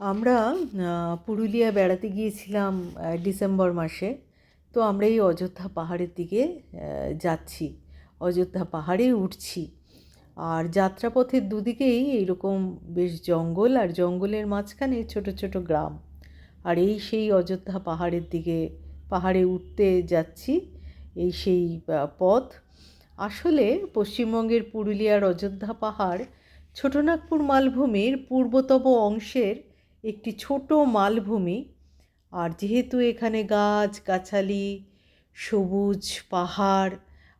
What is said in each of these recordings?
আমরা পুরুলিয়া বেড়াতে গিয়েছিলাম ডিসেম্বর মাসে। তো আমরা এই অযোধ্যা পাহাড়ের দিকে যাচ্ছি। অযোধ্যা পাহাড়ে উঠছি। আর যাত্রাপথের দুদিকেই এইরকম বেশ জঙ্গল, আর জঙ্গলের মাঝখানে ছোট ছোট গ্রাম। আর এই সেই অযোধ্যা পাহাড়ের দিকে, পাহাড়ে উঠতে যাচ্ছি, এই সেই পথ। আসলে পশ্চিমবঙ্গের পুরুলিয়ার অযোধ্যা পাহাড় ছোটনাগপুর মালভূমির পূর্বতম অংশের একটি ছোট মালভূমি। আর যেহেতু এখানে গাছ, গাছালি, সবুজ পাহাড়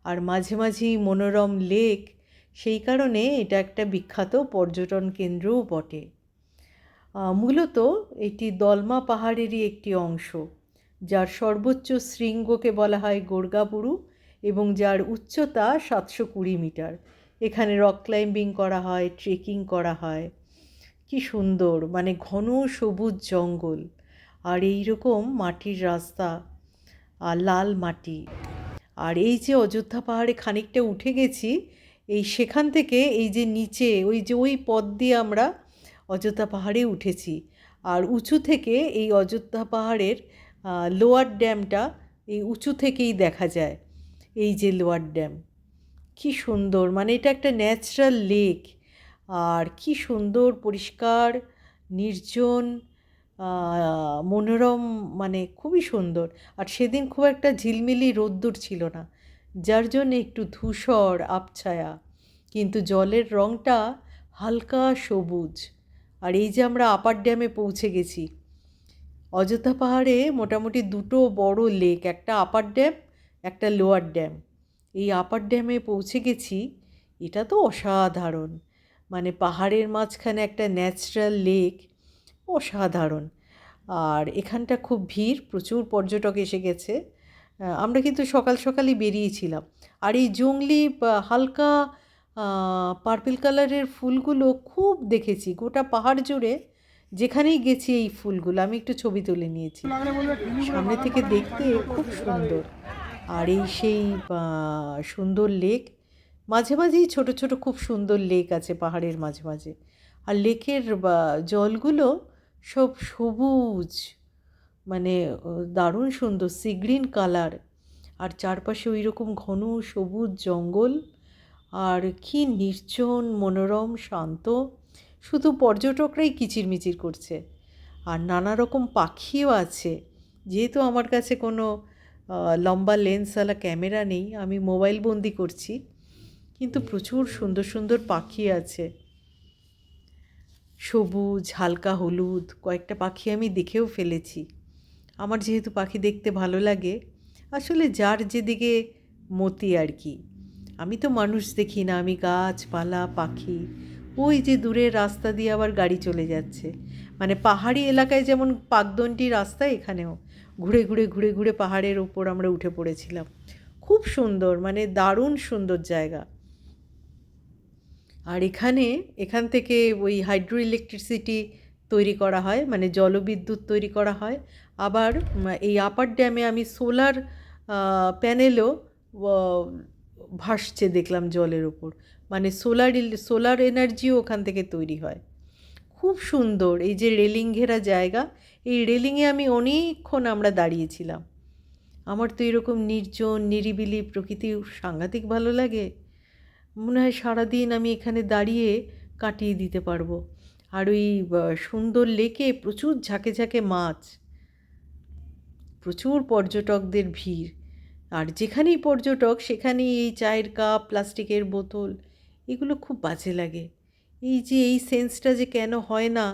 আর মাঝে মাঝেই মনোরম লেক, সেই কারণে এটা একটা বিখ্যাত পর্যটন কেন্দ্রও বটে। মূলত এটি দলমা পাহাড়েরই একটি অংশ, যার সর্বোচ্চ শৃঙ্গকে বলা হয় গোর্গাবুরু এবং যার উচ্চতা সাতশো কুড়ি মিটার। এখানে রক ক্লাইম্বিং করা হয়, ট্রেকিং করা হয় কি সুন্দর মানে ঘন সবুজ জঙ্গল। আর এই রকম মাটির রাস্তা, আর লাল মাটি। আর এই যে অযোধ্যা পাহাড়ে খানিকটা উঠে গেছি, এই সেখান থেকে এই যে নিচে, ওই যে ওই পথ দিয়ে আমরা অযোধ্যা পাহাড়ে উঠেছি। আর উঁচু থেকে এই অযোধ্যা পাহাড়ের লোয়ার ড্যামটা এই উঁচু থেকেই দেখা যায়। এই যে লোয়ার ড্যাম, কি সুন্দর মানে এটা একটা ন্যাচারাল লেক। আর কি সুন্দর, পরিষ্কার, নির্জন মনোরম মানে খুবই সুন্দর। আর সেদিন খুব একটা ঝিলমিলি রোদ্দুর ছিল না, যার জন্য একটু ধূসর আবছায়া, কিন্তু জলের রঙটা হালকা সবুজ। আর এই যে আমরা আপার ড্যামে পৌঁছে গেছি, অযোধ্যা পাহাড়ে মোটামুটি দুটো বড় লেক, একটা আপার ড্যাম, একটা লোয়ার ড্যাম। এই আপার ড্যামে পৌঁছে গেছি, এটা তো অসাধারণ। মানে পাহাড়ের মাঝখানে একটা ন্যাচারাল লেক, অসাধারণ। আর এখানটা খুব ভিড়, প্রচুর পর্যটক এসে গেছে। আমরা কিন্তু সকাল সকালই বেরিয়েছিলাম। আর এই বা হালকা পার্পল কালারের ফুলগুলো খুব দেখেছি। গোটা পাহাড় জুড়ে যেখানেই গেছি এই ফুলগুলো, আমি একটু ছবি তুলে নিয়েছি। সামনে থেকে দেখতে খুব সুন্দর। আর এই সেই সুন্দর লেক মাঝে মাঝেই ছোট ছোট খুব সুন্দর লেক আছে পাহাড়ের মাঝে মাঝে। আর লেকের জলগুলো সব সবুজ মানে দারুণ সুন্দর, সি গ্রিন কালার। আর চারপাশে ওই রকম ঘন সবুজ জঙ্গল। আর কি নির্জন, মনোরম, শান্ত। শুধু পর্যটকরাই কিচিরমিচির করছে। আর নানা রকম পাখিও আছে। যেহেতু আমার কাছে কোনো লম্বা লেন্সওয়ালা ক্যামেরা নেই, আমি মোবাইল বন্দি করছি। কিন্তু প্রচুর সুন্দর সুন্দর পাখি আছে। সবুজ, হালকা, হলুদ, কয়েকটা পাখি আমি দেখেও ফেলেছি। আমার যেহেতু পাখি দেখতে ভালো লাগে, আসলে যার যেদিকে মতি আর কি। আমি তো মানুষ দেখি না, আমি গাছপালা, পাখি। ওই যে দূরের রাস্তা দিয়ে আবার গাড়ি চলে যাচ্ছে। মানে পাহাড়ি এলাকায় যেমন পাকদণ্ডি রাস্তা এখানেও, ঘুরে ঘুরে ঘুরে ঘুরে পাহাড়ের ওপর আমরা উঠে পড়েছিলাম। খুব সুন্দর মানে দারুণ সুন্দর জায়গা। আর এখানে, এখান থেকে ওই হাইড্রো ইলেকট্রিসিটি তৈরি করা হয় মানে জলবিদ্যুৎ তৈরি করা হয়। আবার এই আপার ড্যামে আমি সোলার প্যানেলও ভাসছে দেখলাম জলের ওপর মানে সোলার সোলার এনার্জিও ওখান থেকে তৈরি হয়। খুব সুন্দর এই যে রেলিং ঘেরা জায়গা, এই রেলিংয়ে আমি অনেকক্ষণ আমরা দাঁড়িয়েছিলাম। আমার তো এরকম নির্জন, নিরিবিলি প্রকৃতি সাংঘাতিক ভালো লাগে। মনে হয় সারাদিন আমি এখানে দাঁড়িয়ে কাটিয়ে দিতে পারব। আর ওই সুন্দর লেকে প্রচুর ঝাঁকে ঝাঁকে মাছ, প্রচুর পর্যটকদের ভিড়। আর যেখানেই পর্যটক, সেখানেই এই চায়ের কাপ, প্লাস্টিকের বোতল, এগুলো খুব বাজে লাগে। এই যে, এই সেন্সটা যে কেন হয় না,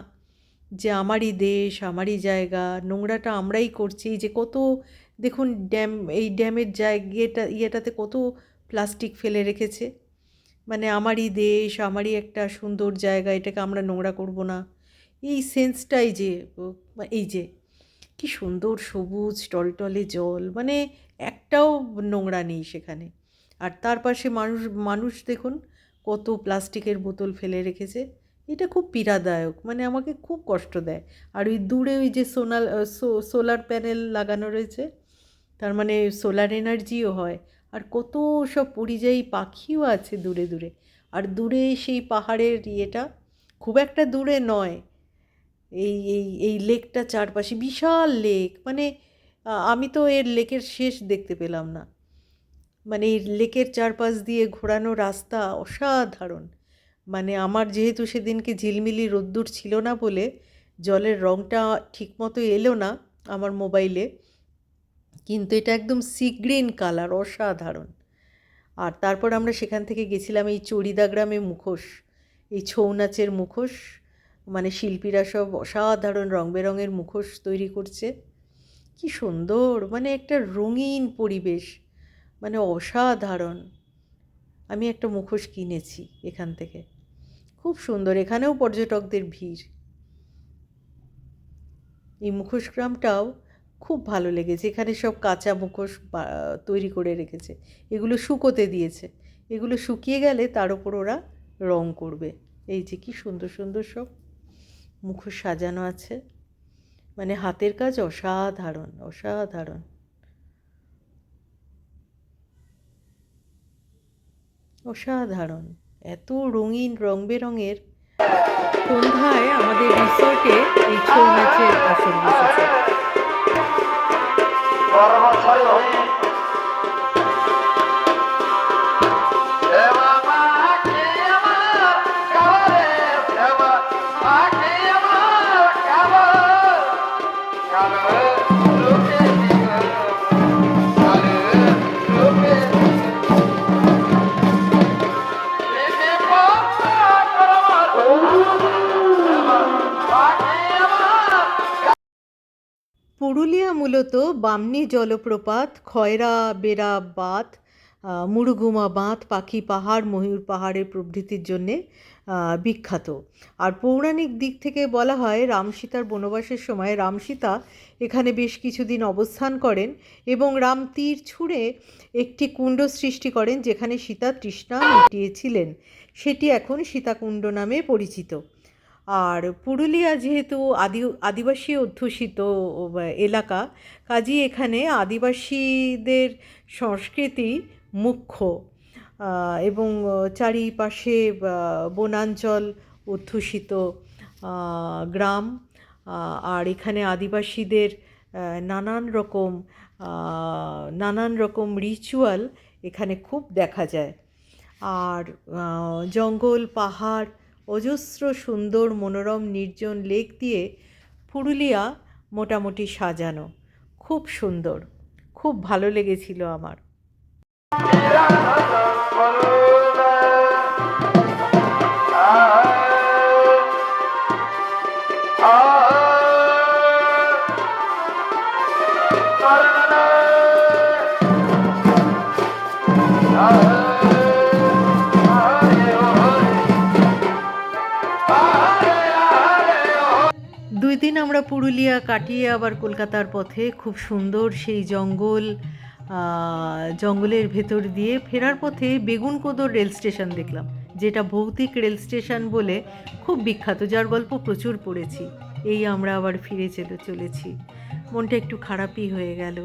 যে আমারই দেশ, আমারই জায়গা, নোংরাটা আমরাই করছি যে কত, দেখুন, ড্যাম, এই ড্যামের জায়গাটা, ইয়েটাতে কত প্লাস্টিক ফেলে রেখেছে। মানে আমারই দেশ, আমারই একটা সুন্দর জায়গা, এটাকে আমরা নোংরা করব না। এই সেন্সটাই যে এই যে, কি সুন্দর সবুজ টলটলে জল মানে একটাও নোংরা নেই সেখানে। আর তার পাশে মানুষ মানুষ দেখুন কত প্লাস্টিকের বোতল ফেলে রেখেছে। এটা খুব পীড়াদায়ক মানে আমাকে খুব কষ্ট দেয়। আর ওই দূরে ওই যে সোনাল সোলার প্যানেল লাগানো রয়েছে, তার মানে সোলার এনার্জিও হয়। আর কত সব পরিযায়ী পাখিও আছে দূরে দূরে। আর দূরে সেই পাহাড়ের ইয়েটা খুব একটা দূরে নয়। এই এই এই লেকটা চারপাশে বিশাল লেক। মানে আমি তো এর লেকের শেষ দেখতে পেলাম না। মানে এই লেকের চারপাশ দিয়ে ঘোরানো রাস্তা অসাধারণ। মানে আমার যেহেতু সেদিনকে ঝিলমিলি রোদ্দুর ছিল না বলে জলের রঙটা ঠিকমতো এলো না আমার মোবাইলে। কিন্তু এটা একদম সি গ্রিন কালার অসাধারণ। আর তারপর আমরা সেখান থেকে গেছিলাম এই চড়িদা গ্রামে মুখোশ, এই ছৌ নাচের মুখোশ। মানে শিল্পীরা সব অসাধারণ রং বেরঙের মুখোশ তৈরি করছে। কি সুন্দর! মানে একটা রঙিন পরিবেশ মানে অসাধারণ। আমি একটা মুখোশ কিনেছি এখান থেকে। খুব সুন্দর, এখানেও পর্যটকদের ভিড়। এই মুখোশ গ্রামটাও খুব ভালো লেগেছে। এখানে সব কাঁচা মুখোশ তৈরি করে রেখেছে। এগুলো শুকোতে দিয়েছে। এগুলো শুকিয়ে গেলে তার উপর ওরা রং করবে। এই যে কি সুন্দর সুন্দর সব মুখোশ সাজানো আছে। মানে হাতের কাজ অসাধারণ অসাধারণ। অসাধারণ। এত রঙিন রং বেরঙের সন্ধ্যায় আমাদের রিসর্টে এই ছৌ নাচের আসর বসেছে। কর্মছয় হই মূলত বামনি জলপ্রপাত, খয়রা বেড়া বাঁধ মুরুগুমা বাঁধ, পাখি পাহাড়, ময়ূর পাহাড়ের প্রভৃতির জন্যে বিখ্যাত। আর পৌরাণিক দিক থেকে বলা হয় রামসীতার বনবাসের সময় রামসীতা এখানে বেশ কিছুদিন অবস্থান করেন এবং রাম তীর ছুঁড়ে একটি কুণ্ড সৃষ্টি করেন যেখানে সীতা তৃষ্ণা মিটিয়েছিলেন। সেটি এখন সীতাকুণ্ড নামে পরিচিত। আর পুরুলিয়া যেহেতু আদি, আদিবাসী অধ্যুষিত এলাকা কাজেই এখানে আদিবাসীদের সংস্কৃতি মুখ্য। এবং চারিপাশে বনাঞ্চল অধ্যুষিত গ্রাম আর এখানে আদিবাসীদের নানান রকম নানান রকম রিচুয়াল এখানে খুব দেখা যায়। আর জঙ্গল, পাহাড় অজস্র সুন্দর মনোরম নির্জন লেক দিয়ে পুরুলিয়া মোটামুটি সাজানো। খুব সুন্দর। খুব ভালো লেগেছিল আমার। দুই দিন আমরা পুরুলিয়া কাটিয়ে আবার কলকাতার পথে খুব সুন্দর সেই জঙ্গল জঙ্গলের ভেতর দিয়ে ফেরার পথে বেগুনকোদর রেল স্টেশন দেখলাম, যেটা ভৌতিক রেল স্টেশন বলে খুব বিখ্যাত, যার গল্প প্রচুর পড়েছি। এই আমরা আবার ফিরে চলে, চলেছি। মনটা একটু খারাপই হয়ে গেল।